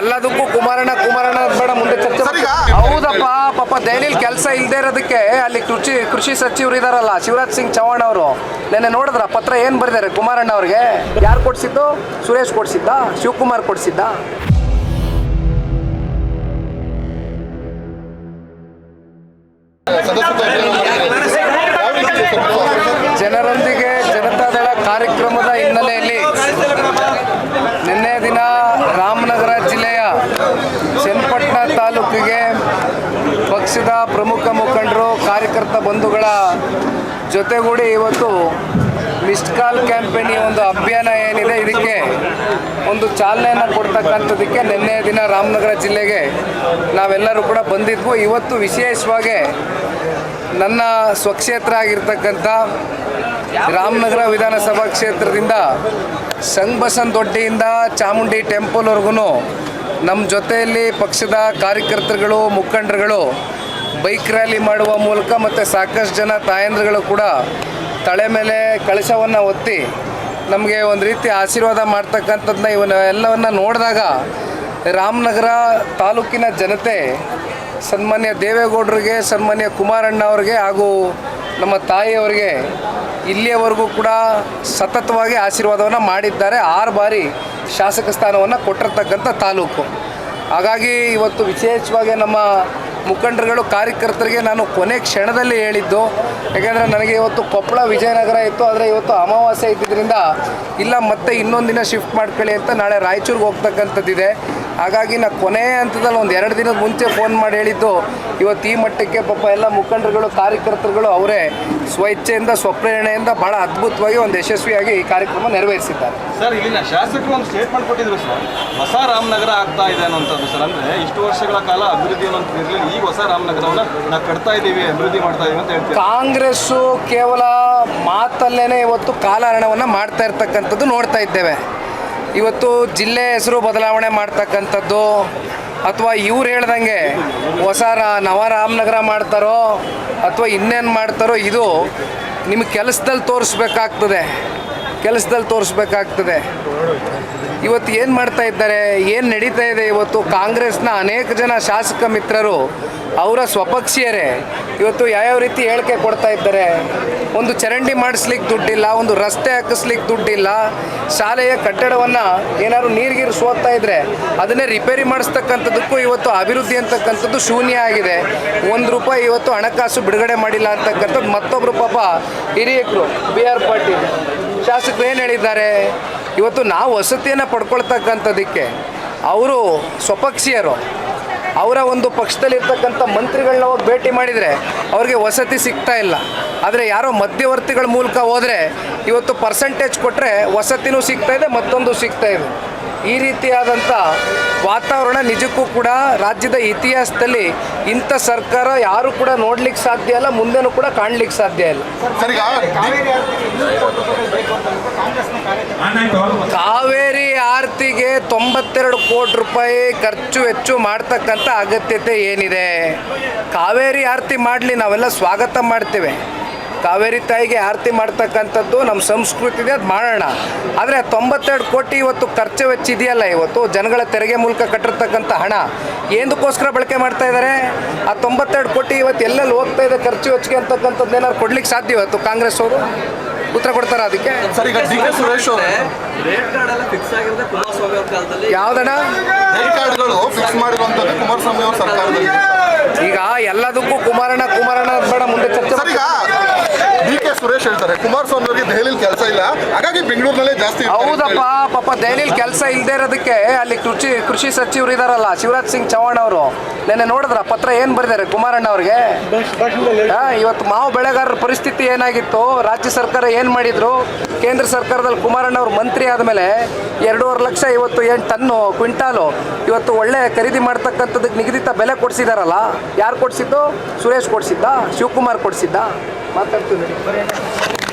ಎಲ್ಲದಕ್ಕೂ ಕುಮಾರಣ್ಣ ಕುಮಾರಣ್ಣ ಬೇಡ ಮುಂದೆ ಚರ್ಚೆ ಹೌದಪ್ಪ ಪಾಪ ದೆಹಲಿಲಿ ಕೆಲಸ ಇಲ್ಲದೆ ಇರೋದಕ್ಕೆ ಅಲ್ಲಿ ಕೃಷಿ ಕೃಷಿ ಸಚಿವರು ಇದಾರಲ್ಲ ಶಿವರಾಜ್ ಸಿಂಗ್ ಚೌಹಾಣ್ ಅವರು. ನೆನ್ನೆ ನೋಡಿದ್ರ? ಪತ್ರ ಏನು ಬರೆದಾರೆ ಕುಮಾರಣ್ಣ ಅವ್ರಿಗೆ? ಯಾರು ಕೊಡ್ಸಿದ್ದು? ಸುರೇಶ್ ಕೊಡಿಸಿದ್ದ? ಶಿವಕುಮಾರ್ ಕೊಡಿಸಿದ್ದ? ಜನರೊಂದಿಗೆ ಜನತಾದಳ ಕಾರ್ಯಕ್ರಮದ ಹಿನ್ನೆಲೆಯಲ್ಲಿ ನಿನ್ನೆ ದಿನ ರಾಮನಗರ ಜಿಲ್ಲೆಯ ಚನ್ನಪಟ್ಟಣ ತಾಲೂಕಿಗೆ ಪಕ್ಷದ ಪ್ರಮುಖ ಮುಖಂಡರು, ಕಾರ್ಯಕರ್ತ ಬಂಧುಗಳ ಜೊತೆಗೂಡಿ ಇವತ್ತು ಮಿಸ್ಡ್ ಕಾಲ್ ಕ್ಯಾಂಪೇನ್ ಒಂದು ಅಭಿಯಾನ ಏನಿದೆ, ಇದಕ್ಕೆ ಒಂದು ಚಾಲನೆಯನ್ನು ಕೊಡ್ತಕ್ಕಂಥದ್ದಕ್ಕೆ ನಿನ್ನೆ ದಿನ ರಾಮನಗರ ಜಿಲ್ಲೆಗೆ ನಾವೆಲ್ಲರೂ ಕೂಡ ಬಂದಿದ್ವು. ಇವತ್ತು ವಿಶೇಷವಾಗಿ ನನ್ನ ಸ್ವಕ್ಷೇತ್ರ ಆಗಿರ್ತಕ್ಕಂಥ ರಾಮನಗರ ವಿಧಾನಸಭಾ ಕ್ಷೇತ್ರದಿಂದ ಸಂಘಬಸನ್ ದೊಡ್ಡಿಯಿಂದ ಚಾಮುಂಡಿ ಟೆಂಪಲ್ವರೆಗೂ ನಮ್ಮ ಜೊತೆಯಲ್ಲಿ ಪಕ್ಷದ ಕಾರ್ಯಕರ್ತರುಗಳು, ಮುಖಂಡರುಗಳು ಬೈಕ್ ರ್ಯಾಲಿ ಮಾಡುವ ಮೂಲಕ ಮತ್ತು ಸಾಕಷ್ಟು ಜನ ತಾಯಂದ್ರುಗಳು ಕೂಡ ತಲೆ ಮೇಲೆ ಕಳಶವನ್ನು ಒತ್ತಿ ನಮಗೆ ಒಂದು ರೀತಿ ಆಶೀರ್ವಾದ ಮಾಡ್ತಕ್ಕಂಥದ್ದನ್ನ ಇವನ್ನ ಎಲ್ಲವನ್ನು ನೋಡಿದಾಗ ರಾಮನಗರ ತಾಲೂಕಿನ ಜನತೆ, ಸನ್ಮಾನ್ಯ ದೇವೇಗೌಡರಿಗೆ, ಸನ್ಮಾನ್ಯ ಕುಮಾರಣ್ಣ ಅವ್ರಿಗೆ ಹಾಗೂ ನಮ್ಮ ತಾಯಿಯವರಿಗೆ ಇಲ್ಲಿಯವರೆಗೂ ಕೂಡ ಸತತವಾಗಿ ಆಶೀರ್ವಾದವನ್ನು ಮಾಡಿದ್ದಾರೆ. ಆರು ಬಾರಿ ಶಾಸಕ ಸ್ಥಾನವನ್ನು ಕೊಟ್ಟಿರ್ತಕ್ಕಂಥ ತಾಲೂಕು. ಹಾಗಾಗಿ ಇವತ್ತು ವಿಶೇಷವಾಗಿ ನಮ್ಮ ಮುಖಂಡರುಗಳು, ಕಾರ್ಯಕರ್ತರಿಗೆ ನಾನು ಕೊನೆ ಕ್ಷಣದಲ್ಲಿ ಹೇಳಿದ್ದು, ಯಾಕೆಂದರೆ ನನಗೆ ಇವತ್ತು ಕೊಪ್ಪಳ ವಿಜಯನಗರ ಇತ್ತು, ಆದರೆ ಇವತ್ತು ಅಮಾವಾಸ್ಯೆ ಇದ್ದಿದ್ದರಿಂದ ಇಲ್ಲ, ಮತ್ತೆ ಇನ್ನೊಂದು ದಿನ ಶಿಫ್ಟ್ ಮಾಡ್ಕೊಳ್ಳಿ ಅಂತ ನಾಳೆ ರಾಯಚೂರಿಗೆ ಹೋಗ್ತಕ್ಕಂಥದ್ದಿದೆ. ಹಾಗಾಗಿ ನಾ ಕೊನೆ ಹಂತದಲ್ಲಿ ಒಂದು ಎರಡು ದಿನದ ಮುಂಚೆ ಫೋನ್ ಮಾಡಿ ಹೇಳಿದ್ದು ಇವತ್ತು ಈ ಮಟ್ಟಕ್ಕೆ ಪಾಪ ಎಲ್ಲ ಮುಖಂಡರುಗಳು ಕಾರ್ಯಕರ್ತರುಗಳು ಅವರೇ ಸ್ವಇಚ್ಛೆಯಿಂದ ಸ್ವಪ್ರೇರಣೆಯಿಂದ ಬಹಳ ಅದ್ಭುತವಾಗಿ ಒಂದು ಯಶಸ್ವಿಯಾಗಿ ಈ ಕಾರ್ಯಕ್ರಮ ನೆರವೇರಿಸಿದ್ದಾರೆ. ಸರ್ ಇಲ್ಲಿನ ಶಾಸಕರು ಒಂದು ಸ್ಟೇಟ್ಮೆಂಟ್ ಕೊಟ್ಟಿದ್ರು ಸರ್. ಹೊಸ ರಾಮನಗರ ಆಗ್ತಾ ಇದೆ ಅನ್ನೋಂಥದ್ದು ಸರ್. ಅಂದರೆ ಇಷ್ಟು ವರ್ಷಗಳ ಕಾಲ ಅಭಿವೃದ್ಧಿ ಅನ್ನೋದು ಇರಲಿಲ್ಲ ಈಗ ಹೊಸ ರಾಮನಗರವನ್ನು ನಾವು ಕಟ್ತಾ ಇದ್ದೀವಿ ಅಭಿವೃದ್ಧಿ ಮಾಡ್ತಾ ಇದ್ದೀವಿ ಅಂತ ಹೇಳ್ತೀವಿ ಕಾಂಗ್ರೆಸ್ಸು ಕೇವಲ ಮಾತಲ್ಲೇನೆ ಇವತ್ತು ಕಾಲಹರಣವನ್ನು ಮಾಡ್ತಾ ಇರ್ತಕ್ಕಂಥದ್ದು ನೋಡ್ತಾ ಇದ್ದೇವೆ. ಇವತ್ತು ಜಿಲ್ಲೆ ಹೆಸರು ಬದಲಾವಣೆ ಮಾಡ್ತಕ್ಕಂಥದ್ದು ಅಥವಾ ಇವ್ರು ಹೇಳ್ದಂಗೆ ಹೊಸ ನವ ರಾಮನಗರ ಮಾಡ್ತಾರೋ ಅಥವಾ ಇನ್ನೇನು ಮಾಡ್ತಾರೋ ಇದು ನಿಮ್ಮ ಕೆಲಸದಲ್ಲಿ ತೋರಿಸ್ಬೇಕಾಗ್ತದೆ. ಕೆಲಸದಲ್ಲಿ ತೋರಿಸ್ಬೇಕಾಗ್ತದೆ. ಇವತ್ತು ಏನು ಮಾಡ್ತಾ ಇದ್ದಾರೆ? ಏನು ನಡೀತಾ ಇದೆ ಇವತ್ತು? ಕಾಂಗ್ರೆಸ್ನ ಅನೇಕ ಜನ ಶಾಸಕ ಮಿತ್ರರು, ಅವರ ಸ್ವಪಕ್ಷೀಯರೇ, ಇವತ್ತು ಯಾವ್ಯಾವ ರೀತಿ ಹೇಳಿಕೆ ಕೊಡ್ತಾ ಇದ್ದಾರೆ? ಒಂದು ಚರಂಡಿ ಮಾಡಿಸ್ಲಿಕ್ಕೆ ದುಡ್ಡಿಲ್ಲ, ಒಂದು ರಸ್ತೆ ಹಾಕಿಸ್ಲಿಕ್ಕೆ ದುಡ್ಡಿಲ್ಲ, ಶಾಲೆಯ ಕಟ್ಟಡವನ್ನು ಏನಾದ್ರು ನೀರಿಗಿರು ಸೋತಾ ಇದ್ದರೆ ಅದನ್ನೇ ರಿಪೇರಿ ಮಾಡಿಸ್ತಕ್ಕಂಥದ್ದಕ್ಕೂ ಇವತ್ತು ಅಭಿವೃದ್ಧಿ ಅಂತಕ್ಕಂಥದ್ದು ಶೂನ್ಯ ಆಗಿದೆ. ಒಂದು ರೂಪಾಯಿ ಇವತ್ತು ಹಣಕಾಸು ಬಿಡುಗಡೆ ಮಾಡಿಲ್ಲ ಅಂತಕ್ಕಂಥದ್ದು ಮತ್ತೊಬ್ಬರು ಪಾಪ ಹಿರಿಯಕರು, ಬಿ ಆರ್ ಪಾಟೀಲ್. ಶಾಸಕರು ಏನು ಹೇಳಿದ್ದಾರೆ? ಇವತ್ತು ನಾವು ವಸತಿಯನ್ನು ಪಡ್ಕೊಳ್ತಕ್ಕಂಥದ್ದಕ್ಕೆ ಅವರು ಸ್ವಪಕ್ಷೀಯರು. ಅವರ ಒಂದು ಪಕ್ಷದಲ್ಲಿರ್ತಕ್ಕಂಥ ಮಂತ್ರಿಗಳನ್ನ ಹೋಗಿ ಭೇಟಿ ಮಾಡಿದರೆ ಅವ್ರಿಗೆ ವಸತಿ ಸಿಗ್ತಾ ಇಲ್ಲ. ಆದರೆ ಯಾರೋ ಮಧ್ಯವರ್ತಿಗಳ ಮೂಲಕ ಹೋದರೆ ಇವತ್ತು ಪರ್ಸೆಂಟೇಜ್ ಕೊಟ್ಟರೆ ವಸತಿನೂ ಸಿಗ್ತಾ ಇದೆ, ಮತ್ತೊಂದು ಸಿಗ್ತಾ ಇದೆ. ಈ ರೀತಿಯಾದಂಥ ವಾತಾವರಣ ನಿಜಕ್ಕೂ ಕೂಡ ರಾಜ್ಯದ ಇತಿಹಾಸದಲ್ಲಿ ಇಂಥ ಸರ್ಕಾರ ಯಾರು ಕೂಡ ನೋಡ್ಲಿಕ್ಕೆ ಸಾಧ್ಯ ಇಲ್ಲ ಮುಂದೆನೂ ಕೂಡ ಕಾಣ್ಲಿಕ್ಕೆ ಸಾಧ್ಯ ಇಲ್ಲ. ಕಾವೇರಿ ಆರ್ತಿಗೆ ತೊಂಬತ್ತೆರಡು ಕೋಟಿ ರೂಪಾಯಿ ಖರ್ಚು ವೆಚ್ಚು ಮಾಡ್ತಕ್ಕಂಥ ಅಗತ್ಯತೆ ಏನಿದೆ? ಕಾವೇರಿ ಆರತಿ ಮಾಡಲಿ ನಾವೆಲ್ಲ ಸ್ವಾಗತ ಮಾಡ್ತೇವೆ. ಕಾವೇರಿ ತಾಯಿಗೆ ಆರತಿ ಮಾಡ್ತಕ್ಕಂಥದ್ದು ನಮ್ಮ ಸಂಸ್ಕೃತಿ ಇದೆ ಅದು ಮಾಡೋಣ. ಆದರೆ ತೊಂಬತ್ತೆರಡು ಕೋಟಿ ಇವತ್ತು ಖರ್ಚು ವೆಚ್ಚ ಇದೆಯಲ್ಲ ಇವತ್ತು ಜನಗಳ ತೆರಿಗೆ ಮೂಲಕ ಕಟ್ಟಿರ್ತಕ್ಕಂಥ ಹಣ. ಏನಕ್ಕೋಸ್ಕರ ಬಳಕೆ ಮಾಡ್ತಾ ಇದ್ದಾರೆ ಆ ತೊಂಬತ್ತೆರಡು ಕೋಟಿ ಇವತ್ತು ಎಲ್ಲೆಲ್ಲಿ ಹೋಗ್ತಾ ಇದೆ ಖರ್ಚು ವೆಚ್ಚಿಗೆ ಅಂತಕ್ಕಂಥದ್ದು ಏನಾದ್ರು ಕೊಡ್ಲಿಕ್ಕೆ ಸಾಧ್ಯ ಇವತ್ತು ಕಾಂಗ್ರೆಸ್ ಅವರು? ಉತ್ತರ ಕೊಡ್ತಾರ ಅದಕ್ಕೆ? ಯಾವ್ದಣ್ಣ? ಈಗ ಎಲ್ಲದಕ್ಕೂ ಕೆ ಸುರೇಶ್ ಅವರು ರೇಟ್ ಕಾರ್ಡ್ ಎಲ್ಲ ಫಿಕ್ಸ್ ಆಗಿರೋದೇ ಕುಮಾರಸ್ವಾಮಿ ಅವ್ರ ಕಾಲದಲ್ಲಿ ಯಾವ್ದಣ್ಣ ರೇಟ್ ಕಾರ್ಡ್ಗಳು ಫಿಕ್ಸ್ ಮಾಡಿರುವಂಥದ್ದು ಕುಮಾರಸ್ವಾಮಿ ಅವರ ಸರ್ಕಾರದಲ್ಲಿ ಈಗ ಎಲ್ಲದಕ್ಕೂ ಕುಮಾರಣ್ಣ ಕುಮಾರಣ್ಣ ಬೇಡ ಮುಂದೆ ಚರ್ಚೆ ಸರ್ ಈಗ ಡಿ ಕೆ ಸುರೇಶ್ ಹೇಳ್ತಾರೆ ಕುಮಾರಸ್ವಾಮಿ ಅವರಿಗೆ ದೆಹಲಿಲಿ ಕೆಲಸ ಇಲ್ಲ ಹಾಗಾಗಿ ಬೆಂಗಳೂರಿನಲ್ಲೇ ಜಾಸ್ತಿ ಹೌದಪ್ಪ ಪಾಪ ದೆಹಲಿಲಿ ಕೆಲಸ ಇಲ್ಲದೆ ಇರೋದಕ್ಕೆ ಅಲ್ಲಿ ಕೃಷಿ ಕೃಷಿ ಸಚಿವರು ಇದಾರಲ್ಲ ಶಿವರಾಜ್ ಸಿಂಗ್ ಚೌಹಾಣ್ ಅವರು. ನೆನ್ನೆ ನೋಡಿದ್ರ ಪತ್ರ ಏನು ಬರೆದಾರೆ ಕುಮಾರಣ್ಣ ಅವ್ರಿಗೆ? ಇವತ್ತು ಮಾವು ಬೆಳೆಗಾರರ ಪರಿಸ್ಥಿತಿ ಏನಾಗಿತ್ತು? ರಾಜ್ಯ ಸರ್ಕಾರ ಏನು ಮಾಡಿದ್ರು? ಕೇಂದ್ರ ಸರ್ಕಾರದಲ್ಲಿ ಕುಮಾರಣ್ಣ ಅವರು ಮಂತ್ರಿ ಆದಮೇಲೆ ಎರಡೂವರೆ ಲಕ್ಷ ಇವತ್ತು ಏನು ಟನ್ನು ಕ್ವಿಂಟಾಲು ಇವತ್ತು ಒಳ್ಳೆ ಖರೀದಿ ಮಾಡ್ತಕ್ಕಂಥದ್ದಕ್ಕೆ ನಿಗದಿತ ಬೆಲೆ ಕೊಡಿಸಿದಾರಲ್ಲ ಯಾರು ಕೊಡಿಸಿದ್ದು? ಸುರೇಶ್ ಕೊಡಿಸಿದ್ದ? ಶಿವಕುಮಾರ್ ಕೊಡಿಸಿದ್ದ? ಮಾತಾಡ್ತೀನಿ